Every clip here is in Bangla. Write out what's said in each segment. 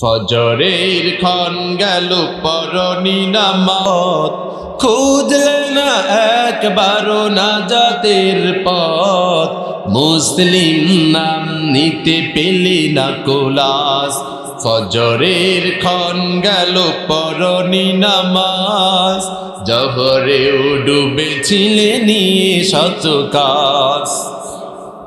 ফজরের ক্ষণ গেল পরনি নামত খুঁজলে না একবারও না জাতের পথ। মুসলিম নাম নিতে পেলে না কোলাস। ফজরের ক্ষণ গেল পরনি নামাজ। জহরেও ডুবেছিলে নিয়ে শত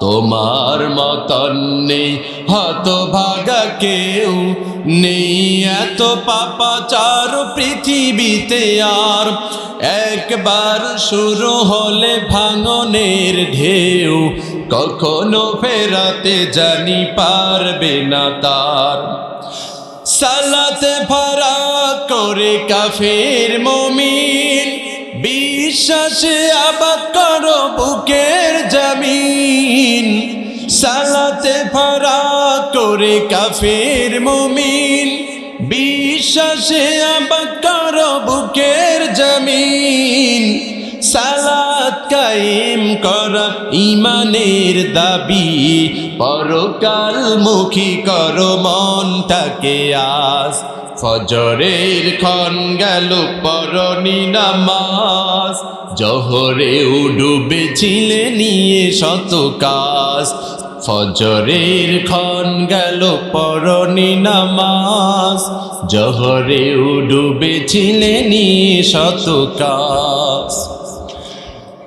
তোমার মতন নেই, হত ভাগা কেউ নেই। এত পাপাচার পৃথিবীতে আর একবার শুরু হলে ভাঙনের ঢেউ কখনো ফেরাতে জানি পারবে না তার। সালাতে ভরা করে কাফের মমিন বিশ্বাসে আবাদ করো বুকের জমিন, সালাতে ভরা করে কাফের মমিন। বিশ্বাসে আবাদ করো বুকের জমিন, সালাত কায়েম করা ইমানের দাবি। পরকাল মুখী কর মনটাকে আস ফজরের ক্ষণ গেল পরনি নামাজ। জহরে ডুবেছিলে নিয়ে শত কাজ। ফজরের ক্ষণ গেল পরনি নামাজ। জহরে ডুবেছিলে নিয়ে শত কাজ।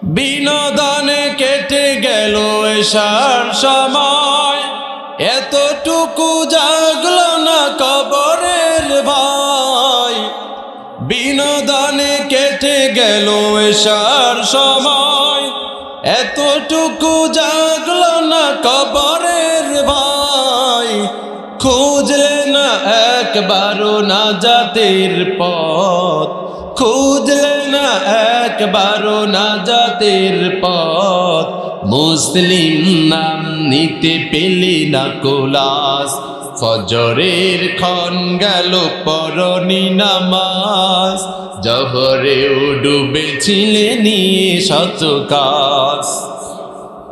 বিনোদনে কেটে গেল এসার সময়। এতটুকু জাগলো না কবরের ভাই। বিনোদনে কেটে গেল এসার সময়। এতটুকু জাগলো না কবরের ভাই। খুঁজলে না একবারও না জাতের পথ। খুঁজলে না একবারও না জাতের পথ। মুসলিম নাম নিতে পেলি না কোলাস। ফজরের ক্ষণ গেল পরনি নামাজ। জহরেও ডুবেছিলে নিয়ে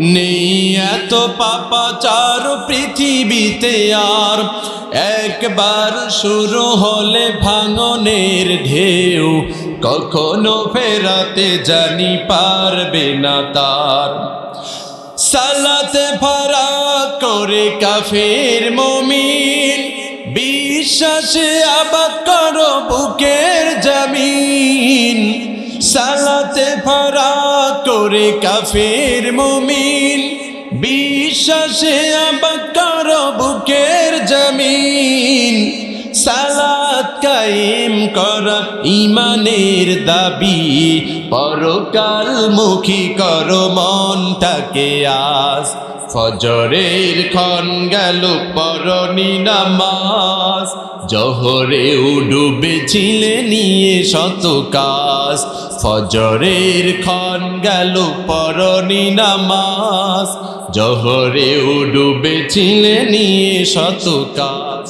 নেই এত পাপাচার পৃথিবীতে আর। একবার শুরু হলে ভাঙনের ঢেউ, কখনো ফেরাতে জানি পারবে না তার। সালাতে ভরা করে কাফের মমিন, বিশ্বাসে আবাদ করো বুকের জমিন। সালাতে ভরা করে কাফের মুমিন। বিশ্বাসে আবাদ করো বুকের জমিন। সালাত কায়েম করা ইমানের দাবি। পরকাল মুখী কর মনটাকে আস ফজরের ক্ষণ গেল পরনি নামাজ। জহরে ডুবেছিলে নিয়ে শত কাজ। ফজরের ক্ষণ গেল পরনি নামাজ। জহরে ডুবেছিলে নিয়ে শত কাজ।